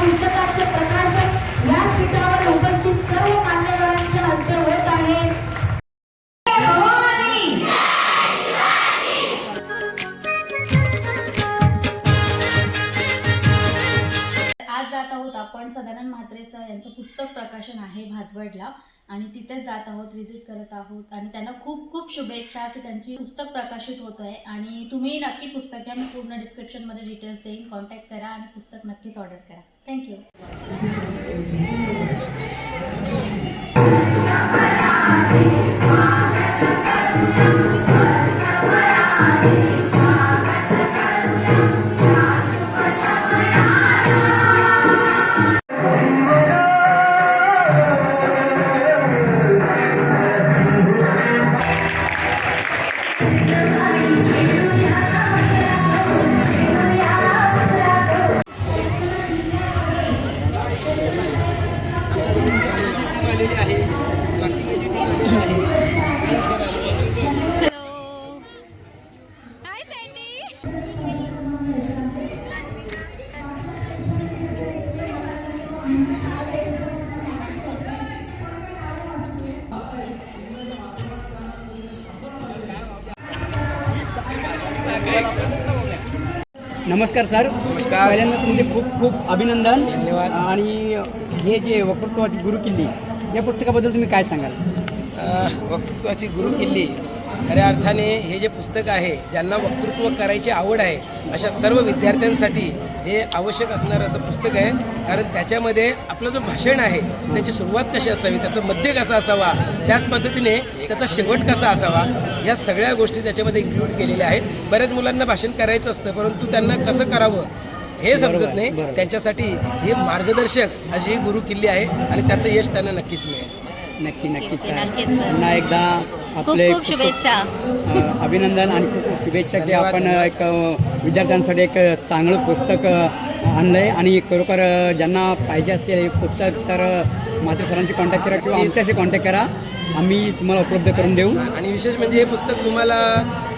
पुस्तकाचे प्रकाशन व्यासपीठावर उपस्थित सर्व मान्यवरांच्या हस्ते होत आहे. आज जात आहोत आपण सदानंद म्हात्रे सर यांचं पुस्तक प्रकाशन आहे भातवडला. आणि तिथे जात आहोत व्हिजिट करत आहोत. आणि त्यांना खूप खूप शुभेच्छा की त्यांची पुस्तक प्रकाशित होत आहे. आणि तुम्ही नक्की पुस्तक घ्या. मी पूर्ण डिस्क्रिप्शनमध्ये डिटेल्स देईन. कॉन्टॅक्ट करा आणि पुस्तक नक्कीच ऑर्डर करा. थँक्यू नमस्कार सर नमस्कार. पहिल्यांदा तुमचे खूप खूप अभिनंदन धन्यवाद. आणि हे जे वक्तृत्वाची गुरुकिल्ली या पुस्तकाबद्दल तुम्ही काय सांगाल वक्तृत्वाची गुरु किल्ली. खऱ्या अर्थाने हे जे पुस्तक आहे ज्यांना वक्तृत्व करायची आवड आहे अशा सर्व विद्यार्थ्यांसाठी हे आवश्यक असणारं असं पुस्तक आहे. कारण त्याच्यामध्ये आपलं जो भाषण आहे त्याची सुरुवात कशी असावी त्याचं मध्य कसा असावा त्याच पद्धतीने त्याचा शेवट कसा असावा या सगळ्या गोष्टी त्याच्यामध्ये इन्क्लूड केलेल्या आहेत. बऱ्याच मुलांना भाषण करायचं असतं परंतु त्यांना कसं करावं हे समजत नाही. त्यांच्यासाठी हे मार्गदर्शक अशी ही गुरु किल्ली आहे आणि त्याचं यश त्यांना नक्कीच मिळेल. नक्की नक्की सर नक्कीच, सर. पुन्हा एकदा खूप आपले खूप शुभेच्छा अ, अभिनंदन आणि खूप खूप शुभेच्छा की धन्यवाद, आपण. एक अ, विद्यार्थ्यांसाठी एक चांगलं पुस्तक अ, आणलंय आणि खरोखर अ, ज्यांना पाहिजे असतील हे पुस्तक तर अ, माते सरांशी कॉन्टॅक्ट करा किंवा. आमच्याशी कॉन्टॅक्ट करा आम्ही तुम्हाला उपलब्ध करून देऊ आणि विशेष म्हणजे हे पुस्तक तुम्हाला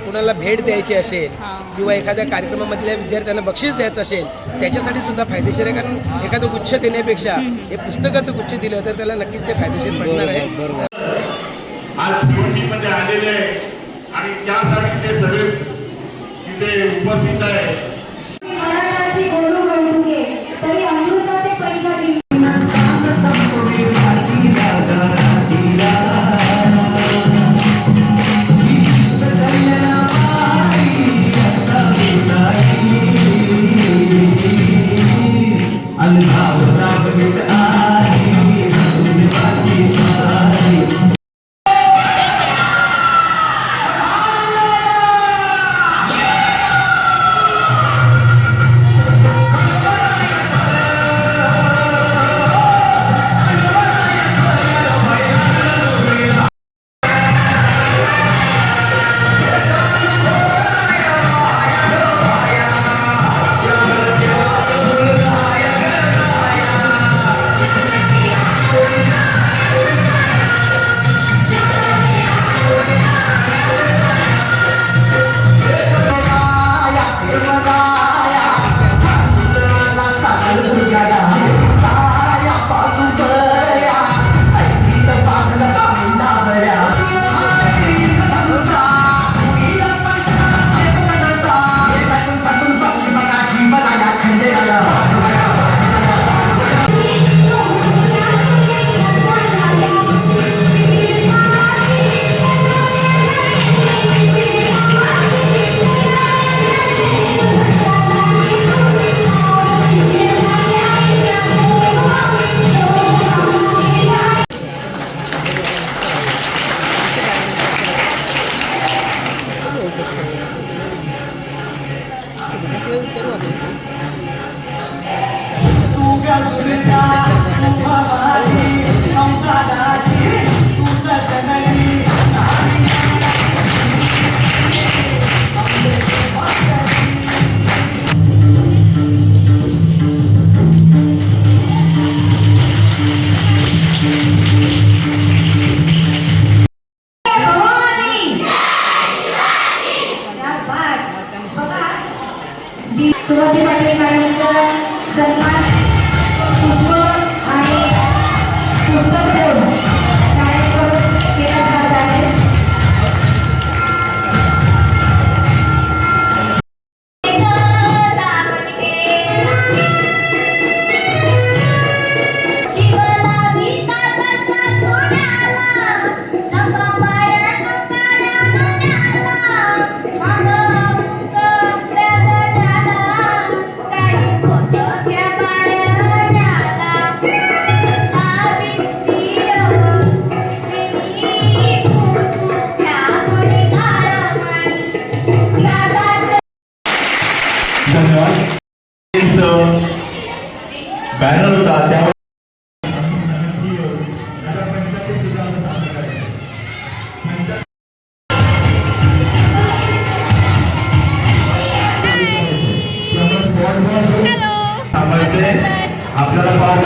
कुणाला भेट द्यायची असेल. किंवा एखाद्या कार्यक्रमामधल्या विद्यार्थ्यांना बक्षीस द्यायचं असेल त्याच्यासाठी सुद्धा फायदेशीर आहे. कारण एखादं गुच्छ देण्यापेक्षा हे पुस्तकाचं गुच्छ दिलं तर त्याला नक्कीच ते फायदेशीर पडणार आहे. आणि त्यासाठी ते सगळे तिथे उपस्थित आहे.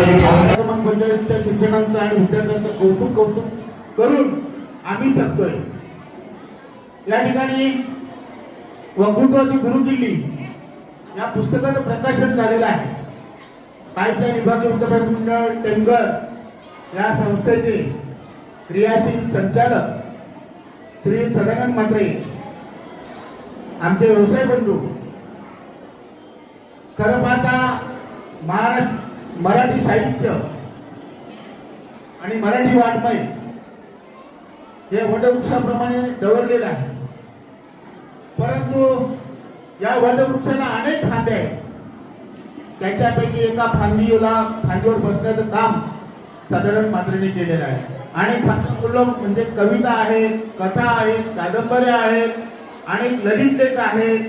ग्रामपंचायतच्या शिक्षणांचं आणि विद्यार्थ्यांचं कौतुक कौतुक करून आम्ही जगतोय. या ठिकाणी वक्तृत्वाची गुरुकिल्ली या पुस्तकाचं प्रकाशन झालेलं आहे. पाईपलाईन विभागीय विद्यापीठ मंडळ टेंगर या संस्थेचे क्रियाशील संचालक श्री सदानंद मात्रे आमचे व्यवसाय बंधू. खरं पाहता महाराष्ट्र मराठी साहित्य आणि मराठी वाङ्मय हे वटवृक्षाप्रमाणे दवरलेलं आहे. परंतु या वटवृक्षाला अनेक फांदे आहेत. त्याच्यापैकी एका फांदीला फांदीवर बसण्याचं काम साधारण मात्रेने केलेलं आहे. आणि फांदी म्हणजे कविता आहे कथा आहेत कादंबऱ्या आहेत आणि ललित लेख आहेत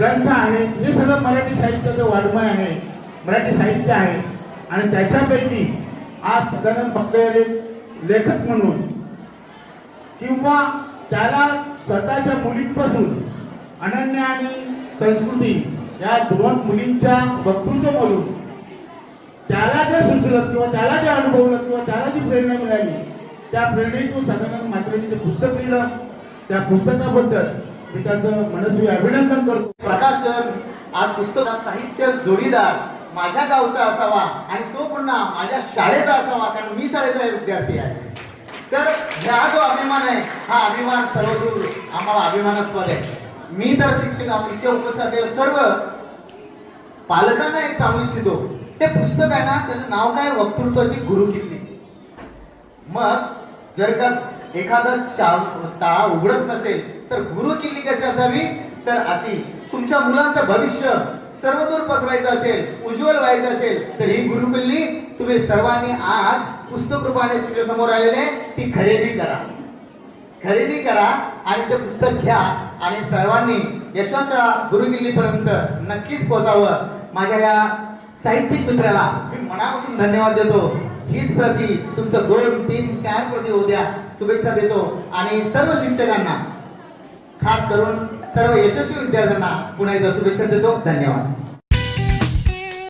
ग्रंथ आहेत. हे सगळं मराठी साहित्याचं वाङ्मय आहे. मराठी साहित्य आहे. आणि त्याच्यापैकी आज सदानंद भक्तरे लेखक म्हणून किंवा त्याला स्वतःच्या मुलींपासून अनन्य आणि संस्कृती या दोन मुलींच्या वक्तृत्व बोलून त्याला जे सुचलं किंवा त्याला जे अनुभवलं किंवा त्याला जी प्रेरणा मिळाली त्या प्रेरणेतून सदानंद मात्रेने जे पुस्तक लिहिलं त्या पुस्तकाबद्दल मी त्याचं मनस्वी अभिनंदन करतो. प्रकाशन आज पुस्तक साहित्य जोडीदार माझ्या गावचा असावा आणि तो पुन्हा माझ्या शाळेचा असावा कारण मी शाळेचा विद्यार्थी आहे. तर हा जो अभिमान आहे हा अभिमान सर्वदूर आम्हाला अभिमानास्पद आहे मी तर शिक्षक आप- इथे उपस्थित सर्व पालकांना एक सांगू इच्छितो. ते पुस्तक आहे ना त्याचं नाव काय? वक्तृत्वाची गुरुकिल्ली. मग जर का एखादा शा- उघडत नसेल तर गुरुकिल्ली कशी असावी? तर अशी तुमच्या मुलांचं भविष्य सर्वदूर पसरायचं असेल उज्ज्वल व्हायचं असेल तर ही गुरुकिल्ली तुम्ही सर्वांनी आज पुस्तक रूपाने तुमच्यासमोर आलेले ती खरेदी करा. खरेदी करा आणि ते पुस्तक घ्या. आणि सर्वांनी यशवंतराव गुरुकिल्लीपर्यंत नक्कीच पोहोचावं. माझ्या या साहित्यिक मित्राला मी मनापासून धन्यवाद देतो. हीच प्रती तुमचं दोन तीन चार प्रती होऊ द्या शुभेच्छा देतो. आणि सर्व शिक्षकांना खास करून सर्व यशस्वी विद्यार्थ्यांना पुन्हा एकदा शुभेच्छा देतो. धन्यवाद.